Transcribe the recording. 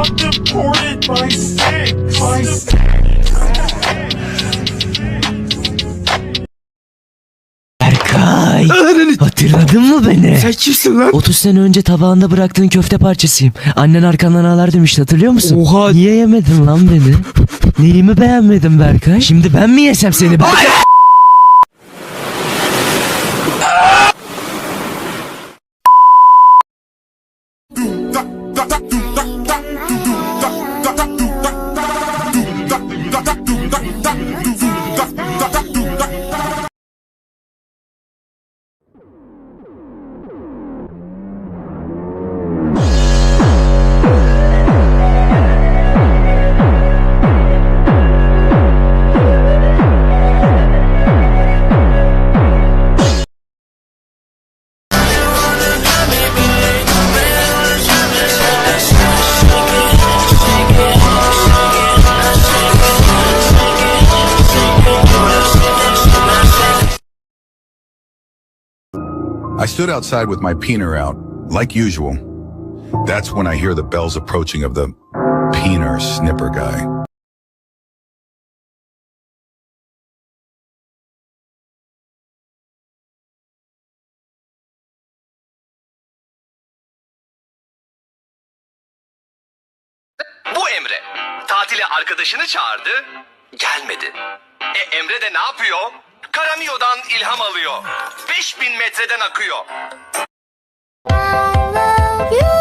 got deported by six. By six. Berkay. Hatırladın mı beni? Sen kimsin lan? 30 sene önce tabağında bıraktığın köfte parçasıyım. Annen arkandan ağlar demişti hatırlıyor musun? Oha. Niye yemedin lan beni? Neyimi beğenmedin Berkay? Şimdi ben mi yesem seni Berkay? I stood outside with my peener out, like usual. That's when I hear the bells approaching of the peener snipper guy. Bu Emre. Tatile arkadaşını çağırdı. Gelmedi. E Emre de ne yapıyor? Karamiyo'dan ilham alıyor. 5000 metreden akıyor. I love you.